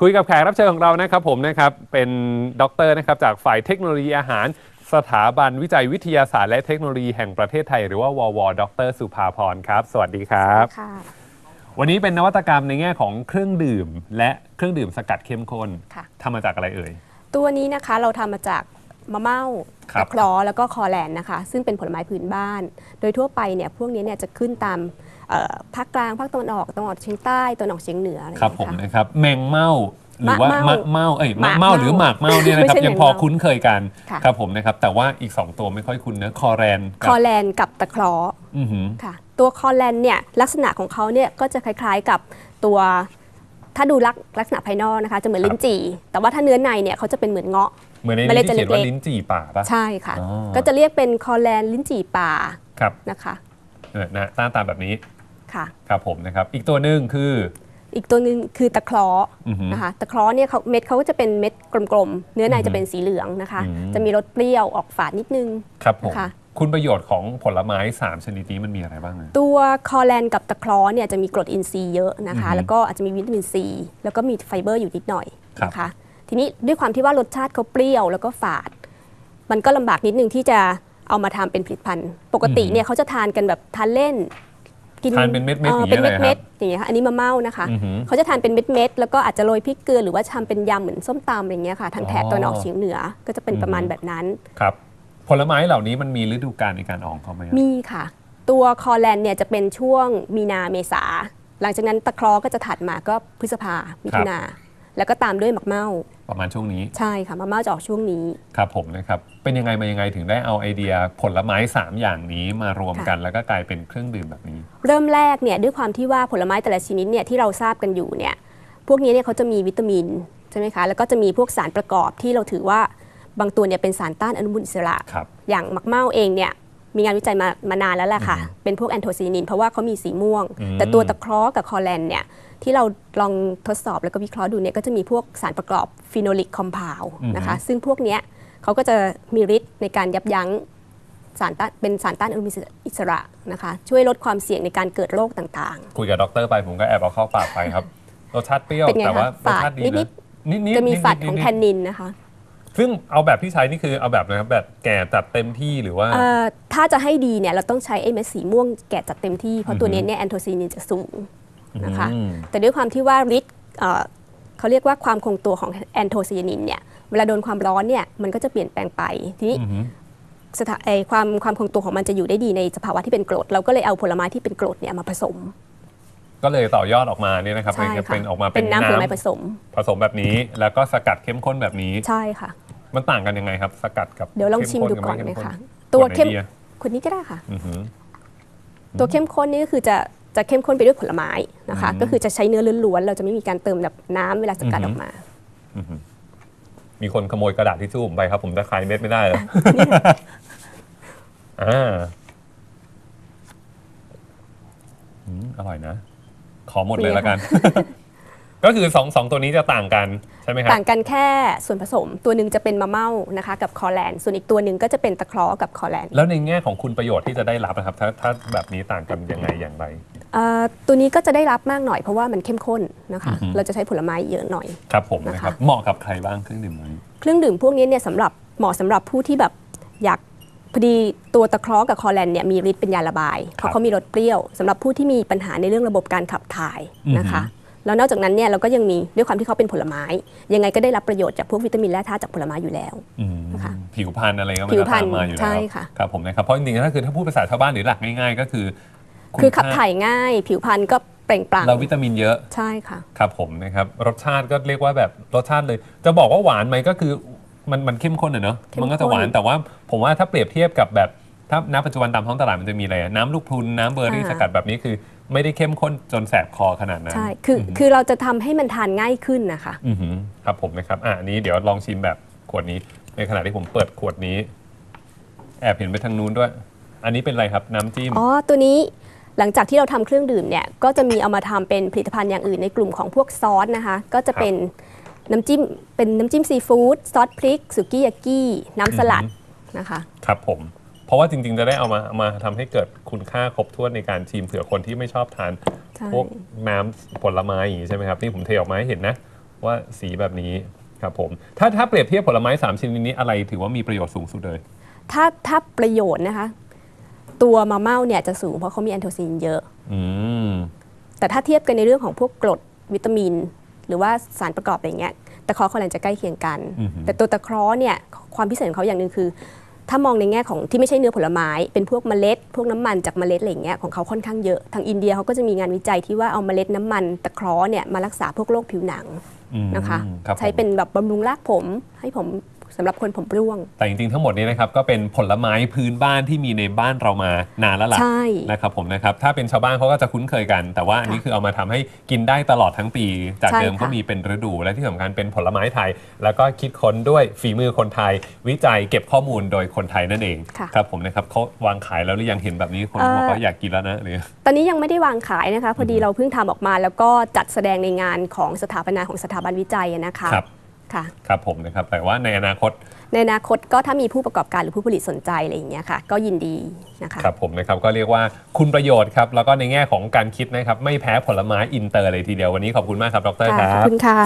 คุยกับแขกรับเชิญของเรานะครับผมนะครับเป็นด็อกเตอร์นะครับจากฝ่ายเทคโนโลยีอาหาร สถาบันวิจัยวิทยาศาสตร์และเทคโนโลยีแห่งประเทศไทย หรือว่าววดรสุภาพรครับ สวัสดีครับ ค่ะ วันนี้เป็นนวัตกรรมในแง่ของเครื่องดื่ม และเครื่องดื่มสกัดเข้มข้นค่ะ ทำมาจากอะไรเอ่ย ตัวนี้นะคะเราทำมาจาก มะเม่าครับตะเคลอแล้วก็คอแลนด์นะคะ ซึ่งเป็นผลไม้พื้นบ้าน โดยทั่วไปเนี่ยพวกนี้เนี่ยจะขึ้นตามเอ่อภาคกลางภาคตะวันออกตะวันออกเฉียงใต้ตะวันออกเฉียงเหนืออะไรอย่างครับเงี้ยผมค่ะ นะครับแมงเม่าหรือว่ามะมะเม่าเม่าเอ้ยหมะมากเม่าเม่าหรือหมากเม่าเนี่ยนะครับไม่ใช่ยังพอแมงเม่าคุ้นเคยกันค่ะ ครับผมนะครับ แต่ว่าอีก 2 ตัวไม่ค่อยคุ้นเนะคอแรนคกับอแลนด์กับตะเคลออือหือ ค่ะตัวคอแลนด์เนี่ยลักษณะของเขาเนี่ยก็จะคล้ายๆกับตัว ถ้าดูลักลักษณะภายนอกนะคะ จะเหมือนลิ้นจี่ แต่ว่าถ้าเนื้อในเนี่ยเขาจะเป็นเหมือนเงาะเหมือนในเมล็นี้ดที่จะเขียนว่าเล็กๆลิ้นจี่ป่าปะใช่ค่ะอ๋อก็จะเรียกเป็นคอแลนด์ลิ้นจี่ป่าครับนะคะเออนะหน้าตาแบบนี้ค่ะครับผมนะครับ อีกตัวหนึ่งคือ อีกตัวหนึ่งคือตะเคลออือหือนะคะตะเคลอเนี่ยเขาเม็ดเขาก็จะเป็นเม็ดกลมๆ เนื้อในอือหือจะเป็นสีเหลืองนะคะอืมจะมีรสเปรี้ยวออกฝาดนิดนึงครับผมนะ คะคุณประโยชน์ของผลไม้ 3 ชนิดนี้มันมีอะไรบ้างนะตัวคอแลนกับตะเคลอเนี่ยจะมีกรดอินทรีย์เยอะนะคะอือหือแล้วก็อาจจะมีวิตามินซี แล้วก็มีไฟเบอร์อยู่นิดหน่อยครับนะคะ ทีนี้ด้วยความที่ว่ารสชาติเขาเปรี้ยวแล้วก็ฝาด มันก็ลำบากนิดนึงที่จะเอามาทำเป็นผลิตภัณฑ์ ปกติเนี่ยเขาจะทานกันแบบทานเล่นทานเป็นเม็ดๆอ่ออย่างเงี้ยเป็นเลยครับเม็ดๆอย่างเงี้ยค่ะอันนี้มะเม่านะคะ อือหือเขาจะทานเป็นเม็ดๆแล้วก็อาจจะโรยพริกเกลือหรือว่าทำเป็นยำเหมือนส้มตำอะไรเงี้ยค่ะทางแถบอ๋อตะวันออกเฉียงเหนือก็จะเป็นประมาณอือหือ แบบนั้น ครับ ผลไม้เหล่านี้มันมีฤดูกาลในการออกเขาไหมครับมีค่ะ ตัวคอแลนเนี่ยจะเป็นช่วงมีนาเมษา หลังจากนั้นตะเคราะห์ก็จะถัดมาก็พฤษภามิถุนา แล้วก็ตามด้วยหมักเม่าประมาณช่วงนี้ ใช่ค่ะมะเม่าจะออกช่วงนี้ ครับผมนะครับ เป็นยังไงมายังไงถึงได้เอาไอเดียผลไม้ 3 อย่างนี้มารวมกัน แล้วก็กลายเป็นเครื่องดื่มแบบนี้ เริ่มแรกเนี่ยด้วยความที่ว่าผลไม้แต่ละชนิดเนี่ยที่เราทราบกันอยู่เนี่ยพวกนี้เนี่ยเขาจะมีวิตามินใช่ไหมคะแล้วก็จะมีพวกสารประกอบที่เราถือว่า บางตัวเนี่ยเป็นสารต้านอนุมูลอิสระ ครับอย่างมักเม่าเองเนี่ยมีงานวิจัยมามานานแล้วแหละค่ะ เป็นพวกแอนโทไซยานิน เพราะว่าเขามีสีม่วง อืม แต่ตัวตะเคราะห์กับคอแลนเนี่ยที่เราลองทดสอบแล้วก็วิเคราะห์ดูเนี่ยก็จะมีพวกสารประกอบฟีโนลิกคอมเพลนะคะซึ่งพวกเนี้ยเขาก็จะมีฤทธิ์ในการยับยั้งสารต้านเป็นสารต้านอนุมูลอิสระนะคะช่วยลดความเสี่ยงในการเกิดโรคต่าง คุยกับด็อกเตอร์ไปผมก็แอบเอาเข้าปากไปครับ รสชาติเปรี้ยว เป็นไงแต่ว่าคะรสฝาดชาติดีนินะด นิดๆๆจะมีนิดๆฝัดของนิดๆแทนนินนะคะ ซึ่งเอาแบบที่ใช้นี่คือเอาแบบนะครับแบบแก่จัดเต็มที่หรือว่า เอ่อถ้าจะให้ดีเนี่ยเราต้องใช้ไอ้เม็ดสีม่วงแกะจัดเต็มที่ เพราะตัวอือฮึเนี้ยเนี่ยแอนโทไซยานินจะสูงนะคะ อืม แต่ด้วยความที่ว่าฤทธิ์เอ่อเขาเรียกว่าความคงตัวของแอนโทไซยานินเนี่ยเวลาโดนความร้อนเนี่ยมันก็จะเปลี่ยนแปลงไป ทีนี้อือหือสถาไอความความคงตัวของมันจะอยู่ได้ดีในสภาวะที่เป็นกรด เราก็เลยเอาผลไม้ที่เป็นกรดเนี่ยมาผสมก็เลยต่อยอดออกมาเนี่ยนะครับใช่เป็นค่ะเป็นออกมาเป็นน้ำผลไม้ผสม ผสมแบบนี้ แล้วก็สกัดเข้มข้นแบบนี้ ใช่ค่ะ มันต่างกันยังไงครับ สกัดกับเดี๋ยวลองข้ชิมดูก่อนข้ไหมข้คะขตัวไหนเข้มดีอะคนนี้ก็ได้ค่ะอือหือตัวเข้มข้นนี่ก็คือจะจะเข้มข้นไปด้วยผลไม้นะคะอืมก็คือจะใช้เนื้อล้วนๆเราจะไม่มีการเติมแบบน้ำเวลาสกัดอือออฮึกมาอือหือมีคนขโมยกระดาษที่ชู่ผมไปครับ ผมจะคลายเม็ดไม่ได้เลยอ่าอืมอร่อยนะ ขอหมดเลยละกัน ก็คือสองสองตัวนี้จะต่างกันใช่ไหมครับ ต่างกันแค่ส่วนผสม ตัวหนึ่งจะเป็นมะเม่านะคะ กับคอแลนด์ส่วนอีกตัวหนึ่งก็จะเป็นตะเคราะห์กับคอแลนด์แล้วในแง่ของคุณประโยชน์ที่จะได้รับนะครับถ้าถ้าแบบนี้ต่างกันยังไงอย่างไร เอ่อตัวนี้ก็จะได้รับมากหน่อยเพราะว่ามันเข้มข้นนะคะ อือฮึเราจะใช้ผลไม้เยอะหน่อย ครับผมนะคะนะครับเหมาะกับใครบ้างเครื่องดื่มนี้ เครื่องดื่มพวกนี้เนี่ยสำหรับเหมาะสำหรับผู้ที่แบบอยากพอดีตัวตะเคราะห์กับคอแลนด์เนี่ยมีฤทธิ์เป็นยาระบาย เพครัราะบเขามีรสเปรี้ยวสำหรับผู้ที่มีปัญหาในเรื่องระบบการขับถ่ายนะคะ อือฮึ แล้วนอกจากนั้นเนี่ยเราก็ยังมีด้วยความที่เขาเป็นผลไม้ ยังไงก็ได้รับประโยชน์จากพวกวิตามินและธาตุจากผลไม้อยู่แล้วอืมนะคะผิวพรรณอะไรก็มันผิวจะพรรณตามมาอยู่แล้วใช่ค่ะครับผมนะครับเพราะจริงๆถ้าคือถ้าพูดภาษาชาวบ้านหรือหลักง่ายๆ ก็คือ คือขับณถ่ายง่าย ผิวพรรณก็เปล่งปลั่งเราวิตามินเยอะใช่ค่ะครับผมนะครับรสชาติก็เรียกว่าแบบรสชาติเลย จะบอกว่าหวานไหมก็คือมันมันเข้มข้นอะเนอะเข้มข้นมันก็จะหวานแต่ว่าผมว่าถ้าเปรียบเทียบกับแบบถ้าณปัจจุบันตามท้องตลาดมันจะมีอะไรอะน้ำลูกพรุนน้ำเบอร์รี่สกัดแบบนี้คือ ไม่ได้เข้มข้นจนแสบคอขนาดนั้น ใช่ คือมคือเราจะทำให้มันทานง่ายขึ้นนะคะ อือหือครับผมนะครับ อะอันนี้เดี๋ยวลองชิมแบบขวดนี้ ในขณะที่ผมเปิดขวดนี้ แอบเห็นไปทางนู้นด้วย อันนี้เป็นอะไรครับน้ำจิ้ม อ๋อ ตัวนี้หลังจากที่เราทำเครื่องดื่มเนี่ย ก็จะมีเอามาทำเป็นผลิตภัณฑ์อย่างอื่นในกลุ่มของพวกซอสนะคะ ก็จะเป็นน้ำจิ้ม เป็นน้ำจิ้มซีฟู้ด ซอสพริก สุกี้ยากิน้ำสลัดอือหืนะคะ ครับผม เพราะว่าจริงๆ จะได้เอามาเอามาทำให้เกิดคุณค่าครบถ้วนในการชิมเผื่อคนที่ไม่ชอบทาน ใช่ พวกน้ำผลไม้อย่างนี้ใช่ไหมครับ นี่ผมเทออกมาให้เห็นนะ ว่าสีแบบนี้ครับผม ถ้าถ้าเปรียบเทียบผลไม้ 3 ชนิดนี้อะไรถือว่ามีประโยชน์สูงสุดเลย ถ้าถ้าประโยชน์นะคะ ตัวมะเม่าเนี่ยจะสูงเพราะเขามีแอนโทซินเยอะ อืม แต่ถ้าเทียบกันในเรื่องของพวกกรดวิตามิน หรือว่าสารประกอบอะไรเงี้ยตะเคราะห์คอแลนจะใกล้เคียงกัน อือหือ แต่ตัวตะเคราะห์เนี่ยความพิเศษของเขาอย่างหนึ่งคือ ถ้ามองในแง่ของที่ไม่ใช่เนื้อผลไม้ เป็นพวกเมล็ด พวกน้ำมันจากเมล็ดอะไรเงี้ยของเขาค่อนข้างเยอะ ทางอินเดียเขาก็จะมีงานวิจัยที่ว่าเอาเมล็ดน้ำมันตะเคราะห์เนี่ยมารักษาพวกโรคผิวหนังอืมนะคะครับผมใช้เป็นแบบบำรุงรากผมให้ผม สำหรับคนผมร่วง แต่จริงๆ ทั้งหมดนี้นะครับก็เป็นผลไม้พื้นบ้านที่มีในบ้านเรามานานแล้วล่ะใช่ นะครับผมนะครับถ้าเป็นชาวบ้านเขาก็จะคุ้นเคยกัน แต่ว่าอันนี้คือเอามาทำให้กินได้ตลอดทั้งปี จากใช่เดิมค่ะก็มีเป็นฤดู และที่สำคัญเป็นผลไม้ไทย แล้วก็คิดค้นด้วยฝีมือคนไทย วิจัยเก็บข้อมูลโดยคนไทยนั่นเองค่ะครับผมนะครับเขาวางขายแล้วหรือยังเห็นแบบนี้คนเอ่อ บอกว่าอยากกินแล้วนะหรือ ตอนนี้ยังไม่ได้วางขายนะคะ พอดีเราเพิ่งทำออกมาแล้วก็จัดแสดงในงานของสถาปนาของสถาบันวิจัยอะนะคะ ครับ ค่ะ ครับผมนะครับแต่ว่าในอนาคตในอนาคตก็ถ้ามีผู้ประกอบการหรือผู้ผลิตสนใจอะไรอย่างเงี้ยค่ะ ก็ยินดีนะคะครับผมนะครับก็เรียกว่าคุณประโยชน์ครับ แล้วก็ในแง่ของการคิดนะครับ ไม่แพ้ผลไม้อินเตอร์เลยทีเดียววันนี้ขอบคุณมากครับดรคค่ะรัขอบบคุณค่ะ